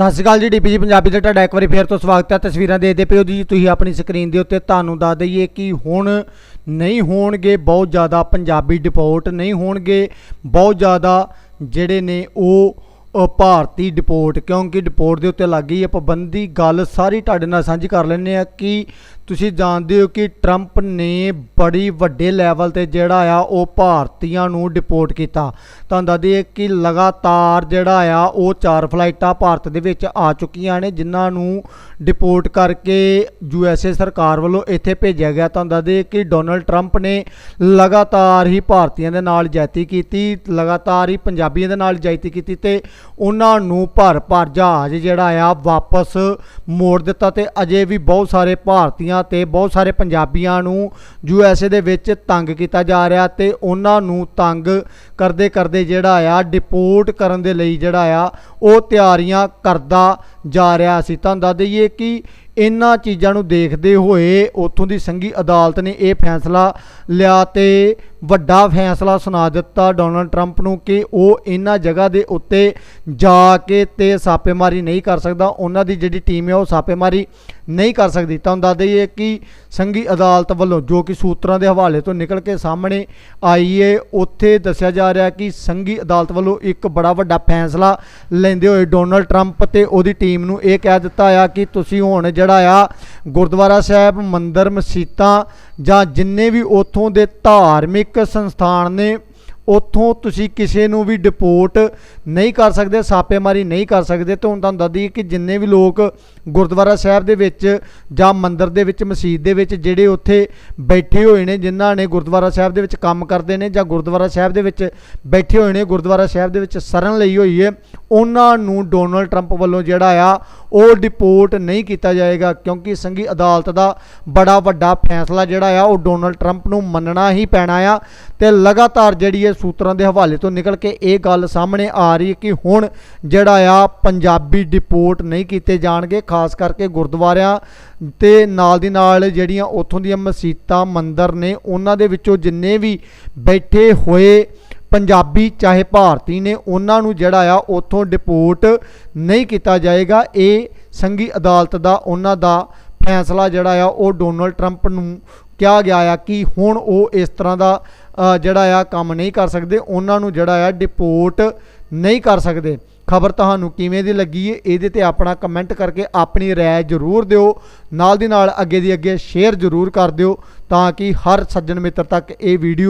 ਸਤਿ ਸ਼੍ਰੀ ਅਕਾਲ ਜੀ ਡੀਪੀਜੀ ਪੰਜਾਬੀ ਤੇ ਤੁਹਾਡਾ ਇੱਕ ਵਾਰੀ ਫੇਰ ਤੋਂ ਸਵਾਗਤ ਹੈ। ਤਸਵੀਰਾਂ ਦੇਖਦੇ ਪਿਓ ਜੀ, ਤੁਸੀਂ ਆਪਣੀ ਸਕਰੀਨ ਦੇ ਉੱਤੇ ਤੁਹਾਨੂੰ ਦੱਸ ਦਈਏ ਕਿ ਹੁਣ ਨਹੀਂ ਹੋਣਗੇ ਬਹੁਤ ਜ਼ਿਆਦਾ ਪੰਜਾਬੀ ਡਿਪੋਰਟ ਨਹੀਂ ਹੋਣਗੇ ਬਹੁਤ ਜ਼ਿਆਦਾ ਜਿਹੜੇ ਨੇ ਉਹ ਭਾਰਤੀ ਡਿਪੋਰਟ ਕਿਉਂਕਿ ਡਿਪੋਰਟ ਦੇ ਉੱਤੇ ਲੱਗ ਗਈ ਹੈ। ਪਾਬੰਦੀ ਗੱਲ ਸਾਰੀ ਤੁਹਾਡੇ ਨਾਲ ਸਾਂਝੀ ਕਰ ਲੈਂਦੇ ਆ ਕਿ ਤੁਸੀਂ ਜਾਣਦੇ ਹੋ ਕਿ ਟਰੰਪ ਨੇ ਬੜੀ ਵੱਡੇ ਲੈਵਲ ਤੇ ਜਿਹੜਾ ਆ, ਉਹ ਭਾਰਤੀਆਂ ਨੂੰ ਡਿਪੋਰਟ ਕੀਤਾ। ਤੁਹਾਨੂੰ ਦੱਸ ਦਈਏ ਕਿ ਲਗਾਤਾਰ ਜਿਹੜਾ ਆ, ਉਹ ਚਾਰ ਫਲਾਈਟਾਂ ਭਾਰਤ ਦੇ ਵਿੱਚ ਆ ਚੁੱਕੀਆਂ ਨੇ, ਜਿਨ੍ਹਾਂ ਨੂੰ ਡਿਪੋਰਟ ਕਰਕੇ ਯੂ ਐਸ ਏ ਸਰਕਾਰ ਵੱਲੋਂ ਇੱਥੇ ਭੇਜਿਆ ਗਿਆ। ਤੁਹਾਨੂੰ ਦੱਸ ਕਿ ਡੋਨਲਡ ਟਰੰਪ ਨੇ ਲਗਾਤਾਰ ਹੀ ਭਾਰਤੀਆਂ ਦੇ ਨਾਲ ਜਾਇਤੀ ਕੀਤੀ, ਲਗਾਤਾਰ ਹੀ ਪੰਜਾਬੀਆਂ ਦੇ ਨਾਲ ਜਾਇਤੀ ਕੀਤੀ ਤੇ ਉਹਨਾਂ ਨੂੰ ਭਰ ਭਰ ਜਹਾਜ਼ ਜਿਹੜਾ ਆ, ਵਾਪਸ ਮੋੜ ਦਿੱਤਾ ਤੇ ਅਜੇ ਵੀ ਬਹੁਤ ਸਾਰੇ ਭਾਰਤੀਆਂ ਤੇ ਬਹੁਤ ਸਾਰੇ ਪੰਜਾਬੀਆਂ ਨੂੰ ਯੂ ਐਸ ਏ ਦੇ ਵਿੱਚ ਤੰਗ ਕੀਤਾ ਜਾ ਰਿਹਾ ਤੇ ਉਹਨਾਂ ਨੂੰ ਤੰਗ ਕਰਦੇ ਕਰਦੇ ਜਿਹੜਾ ਆ ਡਿਪੋਰਟ ਕਰਨ ਦੇ ਲਈ ਜਿਹੜਾ ਆ, ਉਹ ਤਿਆਰੀਆਂ ਕਰਦਾ ਜਾ ਰਿਹਾ ਸੀ। ਤੁਹਾਨੂੰ ਦੱਸ ਦਈਏ ਕਿ ਇਹਨਾਂ ਚੀਜ਼ਾਂ ਨੂੰ ਦੇਖਦੇ ਹੋਏ ਉੱਥੋਂ ਦੀ ਸੰਘੀ ਅਦਾਲਤ ਨੇ ਇਹ ਫੈਸਲਾ ਲਿਆ ਤੇ ਵੱਡਾ ਫੈਸਲਾ ਸੁਣਾ ਦਿੱਤਾ ਡੋਨਲਡ ਟਰੰਪ ਨੂੰ ਕਿ ਉਹ ਇਹਨਾਂ ਜਗ੍ਹਾ ਦੇ ਉੱਤੇ ਜਾ ਕੇ ਤੇ ਛਾਪੇਮਾਰੀ ਨਹੀਂ ਕਰ ਸਕਦਾ। ਉਹਨਾਂ ਦੀ ਜਿਹੜੀ ਟੀਮ ਹੈ ਉਹ ਛਾਪੇਮਾਰੀ ਨਹੀਂ ਕਰ ਸਕਦੀ। ਤੁਹਾਨੂੰ ਦੱਸ ਦਈਏ ਕਿ ਸੰਘੀ ਅਦਾਲਤ ਵੱਲੋਂ ਜੋ ਕਿ ਸੂਤਰਾਂ ਦੇ ਹਵਾਲੇ ਤੋਂ ਨਿਕਲ ਕੇ ਸਾਹਮਣੇ ਆਈ ਏ, ਉੱਥੇ ਦੱਸਿਆ ਜਾ ਰਿਹਾ ਕਿ ਸੰਘੀ ਅਦਾਲਤ ਵੱਲੋਂ ਇੱਕ ਬੜਾ ਵੱਡਾ ਫੈਸਲਾ ਲੈਂਦੇ ਹੋਏ ਡੋਨਲਡ ਟਰੰਪ ਤੇ ਉਹਦੀ ਟੀਮ ਨੂੰ ਇਹ ਕਹਿ ਦਿੱਤਾ ਆ ਕਿ ਤੁਸੀਂ ਹੁਣ ਜਿਹੜਾ ਆ ਗੁਰਦੁਆਰਾ ਸਾਹਿਬ, ਮੰਦਰ, ਮਸੀਤਾਂ ਜਾਂ ਜਿੰਨੇ ਵੀ ਉੱਥੋਂ ਦੇ ਧਾਰਮਿਕ ਸੰਸਥਾਨ ਨੇ, ਉੱਥੋਂ ਤੁਸੀਂ ਕਿਸੇ ਨੂੰ ਵੀ ਡਿਪੋਰਟ ਨਹੀਂ ਕਰ ਸਕਦੇ, ਛਾਪੇਮਾਰੀ ਨਹੀਂ ਕਰ ਸਕਦੇ, ਤੇ ਹੁਣ ਤੁਹਾਨੂੰ ਦੱਸ ਦਈਏ ਕਿ ਜਿੰਨੇ ਵੀ ਲੋਕ ਗੁਰਦੁਆਰਾ ਸਾਹਿਬ ਦੇ ਵਿੱਚ ਜਾਂ ਮੰਦਿਰ ਦੇ ਵਿੱਚ, ਮਸਜਿਦ ਦੇ ਵਿੱਚ ਜਿਹੜੇ ਉੱਥੇ ਬੈਠੇ ਹੋਏ ਨੇ, ਜਿਨ੍ਹਾਂ ਨੇ ਗੁਰਦੁਆਰਾ ਸਾਹਿਬ ਦੇ ਵਿੱਚ ਕੰਮ ਕਰਦੇ ਨੇ ਜਾਂ ਗੁਰਦੁਆਰਾ ਸਾਹਿਬ ਦੇ ਵਿੱਚ ਬੈਠੇ ਹੋਏ ਨੇ, ਗੁਰਦੁਆਰਾ ਸਾਹਿਬ ਦੇ ਵਿੱਚ ਸ਼ਰਨ ਲਈ ਹੋਈ ਹੈ, ਉਹਨਾਂ ਨੂੰ ਡੋਨਲਡ ਟਰੰਪ ਵੱਲੋਂ ਜਿਹੜਾ ਆ ਉਹ ਡਿਪੋਰਟ ਨਹੀਂ ਕੀਤਾ ਜਾਏਗਾ ਕਿਉਂਕਿ ਸੰਘੀ ਅਦਾਲਤ ਦਾ ਬੜਾ ਵੱਡਾ ਫੈਸਲਾ ਜਿਹੜਾ ਆ, ਉਹ ਡੋਨਲਡ ਟਰੰਪ ਨੂੰ ਮੰਨਣਾ ਹੀ ਪੈਣਾ ਆ। ਤੇ ਲਗਾਤਾਰ ਜਿਹੜੀ ਇਹ ਸੂਤਰਾਂ ਦੇ ਹਵਾਲੇ ਤੋਂ ਨਿਕਲ ਕੇ ਇਹ ਗੱਲ ਸਾਹਮਣੇ ਆ ਰਹੀ ਹੈ ਕਿ ਹੁਣ ਜਿਹੜਾ ਆ, ਪੰਜਾਬੀ ਡਿਪੋਰਟ ਨਹੀਂ ਕੀਤੇ ਜਾਣਗੇ, ਖਾਸ ਕਰਕੇ ਗੁਰਦੁਆਰਿਆਂ ਤੇ ਨਾਲ ਦੀ ਨਾਲ ਜਿਹੜੀਆਂ ਉੱਥੋਂ ਦੀਆਂ ਮਸੀਤਾਂ ਮੰਦਰ ਨੇ ਉਹਨਾਂ ਦੇ ਵਿੱਚੋਂ ਜਿੰਨੇ ਵੀ ਬੈਠੇ ਹੋਏ ਪੰਜਾਬੀ ਚਾਹੇ ਭਾਰਤੀ ਨੇ, ਉਹਨਾਂ ਨੂੰ ਜਿਹੜਾ ਆ ਉੱਥੋਂ ਡਿਪੋਰਟ ਨਹੀਂ ਕੀਤਾ ਜਾਏਗਾ। ਇਹ ਸੰਘੀ ਅਦਾਲਤ ਦਾ, ਉਹਨਾਂ ਦਾ ਫੈਸਲਾ ਜਿਹੜਾ ਆ, ਉਹ ਡੋਨਲਡ ਟਰੰਪ ਨੂੰ ਕਿਹਾ ਗਿਆ ਆ ਕਿ ਹੁਣ ਉਹ ਇਸ ਤਰ੍ਹਾਂ ਦਾ ਜਿਹੜਾ ਆ ਕੰਮ ਨਹੀਂ ਕਰ ਸਕਦੇ। ਉਹਨਾਂ ਨੂੰ ਜਿਹੜਾ ਆ ਡਿਪੋਰਟ ਨਹੀਂ ਕਰ ਸਕਦੇ। ਖਬਰ ਤੁਹਾਨੂੰ ਕਿਵੇਂ ਦੀ ਲੱਗੀ ਹੈ ਇਹਦੇ ਤੇ ਆਪਣਾ ਕਮੈਂਟ ਕਰਕੇ ਆਪਣੀ ਰਾਏ ਜ਼ਰੂਰ ਦਿਓ। ਨਾਲ ਦੀ ਨਾਲ ਅੱਗੇ ਦੀ ਅੱਗੇ ਸ਼ੇਅਰ ਜ਼ਰੂਰ ਕਰ ਦਿਓ, ਤਾਂ ਕਿ ਹਰ ਸੱਜਣ ਮਿੱਤਰ ਤੱਕ ਇਹ ਵੀਡੀਓ